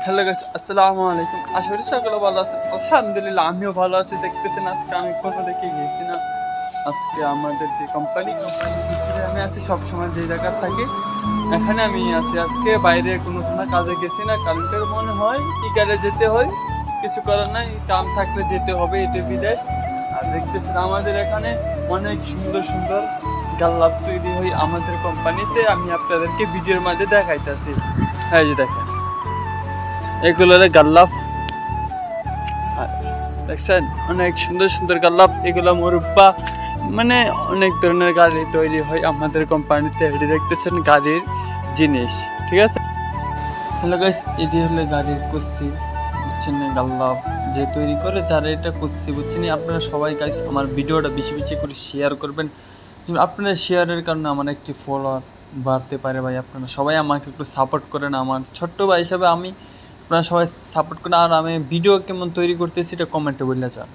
Hello guys আসসালামু আলাইকুম আশা করি সকলে ভালো আছেন আলহামদুলিল্লাহ আমিও ভালো আছি দেখতেছেন আজকে আমি কোনো দেখে গেছি না আজকে আমাদের যে কোম্পানি কোম্পানির ভিতরে আমি আছি সবসময় যে জায়গায় থাকি এখানে আমি আছি আজকে বাইরে কোনো কোনো কাজে গেছি না কারেন্টের মনে হয় কি কাজে যেতে হয় কিছু করার নাই কাম থাকলে যেতে হবে এটা বিদেশ আর দেখতেছেন আমাদের এখানে অনেক সুন্দর সুন্দর গাল্লাপ তৈরি হয় আমাদের কোম্পানিতে আমি আপনাদেরকে ভিডিওর মাঝে দেখাইতেছি হ্যাঁ যে দেখেন এগুলো হলো গাল্লাফ। দেখছেন? অনেক সুন্দর সুন্দর গাল্লাফ। এগুলো মুরব্বা। মানে অনেক ধরনের গাড়ি তৈরি হয় আমাদের কোম্পানিতে। এটি দেখতেছেন গাড়ির জিনিস। ঠিক আছে? হ্যালো গাইস এটি হলো গাড়ির কুস্সি। বুঝছেন গাল্লাফ যে তৈরি করে, যারা এটা কুস্সি, বুঝছেন আপনারা সবাই গাইস আমার ভিডিওটা বেশি বেশি করে শেয়ার করবেন। আপনারা শেয়ারের কারণে আমার একটি ফলোয়ার বাড়তে পারে ভাই, আপনারা সবাই আমাকে একটু সাপোর্ট করেন। আমার ছোট্ট ভাই হিসাবে আমি আপনারা সবাই সাপোর্ট করেন আর আমি ভিডিও কেমন তৈরি করতেছি এটা কমেন্টে বললে যান